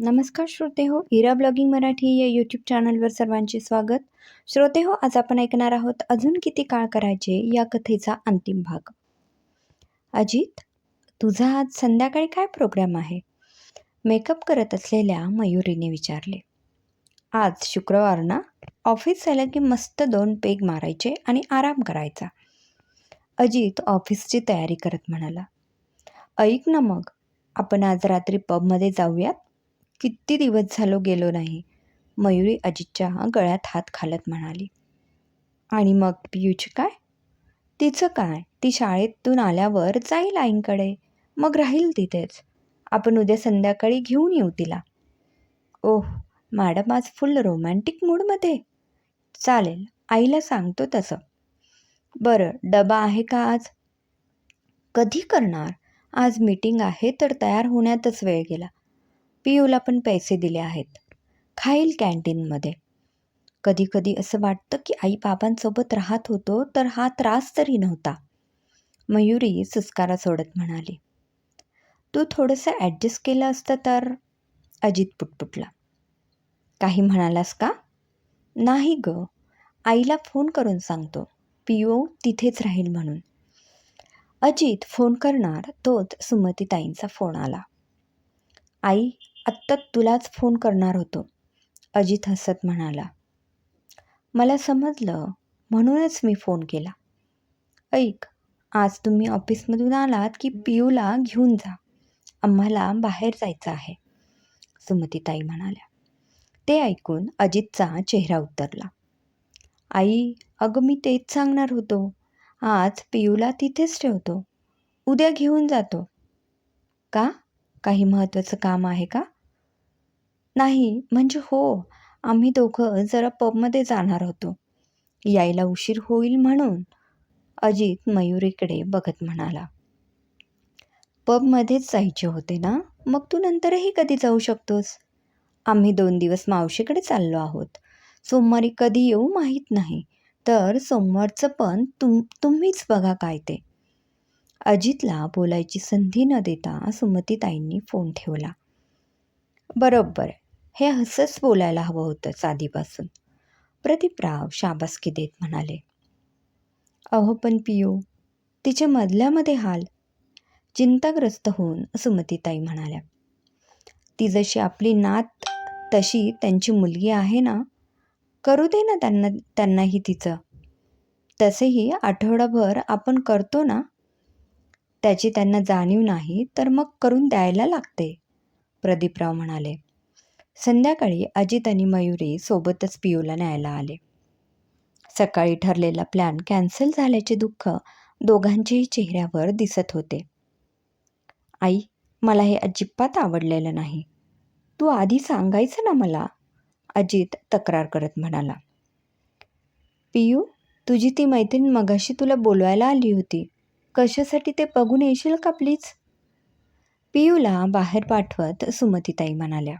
नमस्कार श्रोते हो हिरा ब्लॉगिंग मराठी या यूट्यूब चॅनलवर सर्वांचे स्वागत. श्रोते हो आज आपण ऐकणार आहोत अजून किती काळ करायचे या कथेचा अंतिम भाग. अजित तुझा आज संध्याकाळी काय प्रोग्राम आहे? मेकअप करत असलेल्या मयुरीने विचारले. आज शुक्रवार ना? ऑफिस झालं की मस्त दोन पेग मारायचे आणि आराम करायचा. अजित ऑफिसची तयारी करत म्हणाला. ऐक ना मग आपण आज रात्री पबमध्ये जाऊयात? किती दिवस झालो गेलो नाही. मयुरी अजितच्या गळ्यात हात घालत म्हणाली. आणि मग पियूची काय? तिचं काय? ती शाळेतून आल्यावर जाईल आईंकडे. मग राहील तिथेच. आपण उद्या संध्याकाळी घेऊन येऊ तिला. ओह मॅडम आज फुल रोमॅन्टिक मूडमध्ये. चालेल आईला सांगतो तसं. बरं डबा आहे का आज? कधी करणार? आज मीटिंग आहे तर तयार होण्यातच वेळ गेला. पियूला पण पैसे दिले आहेत. खाईल कॅन्टीनमध्ये. कधी कधी असं वाटतं की आई बाबांसोबत राहत होतो तर हा त्रास तरी नव्हता. मयुरी सुस्कारा सोडत म्हणाली तू थोडंसं ॲडजस्ट केलं असतं तर? अजित पुटपुटला. काही म्हणालास का? नाही ग. आईला फोन करून सांगतो. पियू तिथेच राहील म्हणून. अजित फोन करणार तोच सुमतीताईंचा फोन आला. आई आत्ता तुलाच फोन करणार होतो. अजित हसत म्हणाला. मला समजलं. म्हणूनच मी फोन केला. ऐक आज तुम्ही ऑफिसमधून आलात की पियूला घेऊन जा. आम्हाला बाहेर जायचं आहे. सुमतीताई म्हणाल्या. ते ऐकून अजितचा चेहरा उतरला. आई अगं मी तेच सांगणार होतो. आज पियूला तिथेच ठेवतो. उद्या घेऊन जातो. का? काही महत्त्वाचं काम आहे का? नाही म्हणजे हो आम्ही दोघं जरा पबमध्ये जाणार होतो. यायला उशीर होईल म्हणून अजित मयुरीकडे बघत म्हणाला. पबमध्येच जायचे होते ना? मग तू नंतरही कधी जाऊ शकतोस? आम्ही दोन दिवस मावशीकडे चाललो आहोत. सोमवारी कधी येऊ माहीत नाही तर सोमवारचं पण तुम तुम्हीच बघा काय ते. अजितला बोलायची संधी न देता सुमतीताईंनी फोन ठेवला. बरोबर हे असंच बोलायला हवं होतं आधीपासून प्रदीपराव शाबासकी देत म्हणाले. अहो पण पियो तिच्या मधल्यामध्ये हाल. चिंताग्रस्त होऊन सुमतीताई म्हणाल्या. ती जशी आपली नात तशी त्यांची मुलगी आहे ना? करू दे ना त्यांना त्यांनाही तिचं. तसेही आठवडाभर आपण करतो ना? त्याची त्यांना जाणीव नाही तर मग करून द्यायला लागते. प्रदीपराव म्हणाले. संध्याकाळी अजित आणि मयुरी सोबतच पियूला न्यायला आले. सकाळी ठरलेला प्लॅन कॅन्सल झाल्याचे दुःख दोघांच्याही चेहऱ्यावर दिसत होते. आई मला हे अजिबात आवडलेलं नाही. तू आधी सांगायचं ना मला अजित तक्रार करत म्हणाला. पियू तुझी ती मैत्रीण मगाशी तुला बोलवायला आली होती. कशासाठी ते बघून येशील का प्लीज? पियूला बाहेर पाठवत सुमतीताई म्हणाल्या.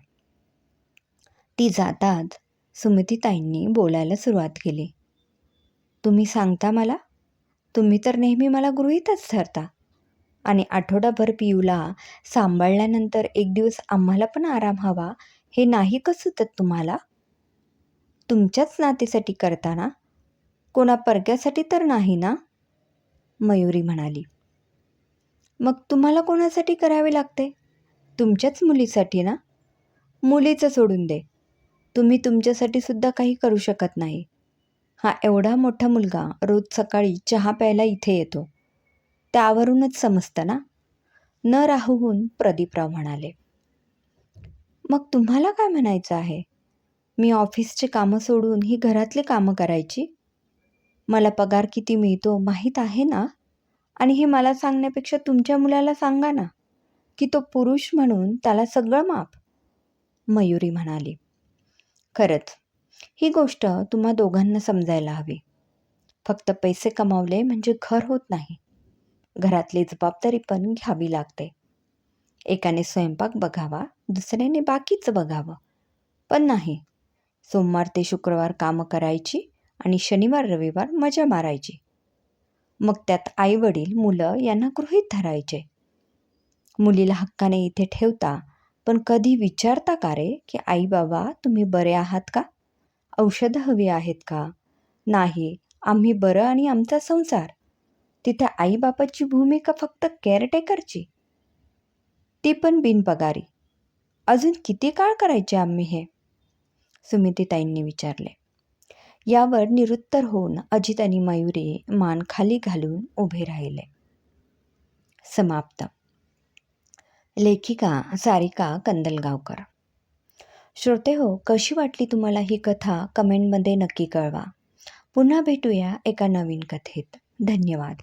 ती जातात सुमतीताईंनी बोलायला सुरुवात केली. तुम्ही सांगता मला? तुम्ही तर नेहमी मला गृहीतच धरता. आणि आठवडाभर पियूला सांभाळल्यानंतर एक दिवस आम्हाला पण आराम हवा हे नाही कसं तर तुम्हाला? तुमच्याच नातेसाठी करताना कोणा परक्यासाठी तर नाही ना? मयुरी म्हणाली. मग तुम्हाला कोणासाठी करावे लागते? तुमच्याच मुलीसाठी ना? मुलीचं सोडून दे. तुम्ही तुमच्यासाठी सुद्धा काही करू शकत नाही. हा एवढा मोठा मुलगा रोज सकाळी चहा प्यायला इथे येतो. त्यावरूनच समजतं ना? न राहून प्रदीपराव म्हणाले. मग तुम्हाला काय म्हणायचं आहे? मी ऑफिसचे कामं सोडून ही घरातली कामं करायची? मला पगार किती मिळतो माहीत आहे ना? आणि हे मला सांगण्यापेक्षा तुमच्या मुलाला सांगा ना की तो पुरुष म्हणून त्याला सगळं माप मयुरी म्हणाली. खरंच. ही गोष्ट तुम्हा दोघांना समजायला हवी. फक्त पैसे कमावले म्हणजे घर होत नाही. घरातली जबाबदारी पण घ्यावी लागते. एकाने स्वयंपाक बघावा दुसऱ्याने बाकीचं बघावं. पण नाही. सोमवार ते शुक्रवार कामं करायची आणि शनिवार रविवार मजा मारायची. मग त्यात आई वडील मुलं यांना गृहीत धरायचे. मुलीला हक्काने इथे ठेवता पण कधी विचारता का रे की आई बाबा तुम्ही बरे आहात का? औषधं हवी आहेत का? नाही आम्ही बरं आणि आमचा संसार. तिथे आईबापाची भूमिका फक्त केअरटेकरची ती पण बिनपगारी. अजून किती काळ करायचे आम्ही हे? सुमितीताईंनी विचारले. यावर निरुत्तर होऊन अजित आणि मयुरी मान खाली घालून उभे राहिले. समाप्त. लेखिका सारिका कंदलगावकर. श्रोते हो कशी वाटली तुम्हाला ही कथा? कमेंटमध्ये नक्की कळवा. पुन्हा भेटूया एका नवीन कथेत. धन्यवाद.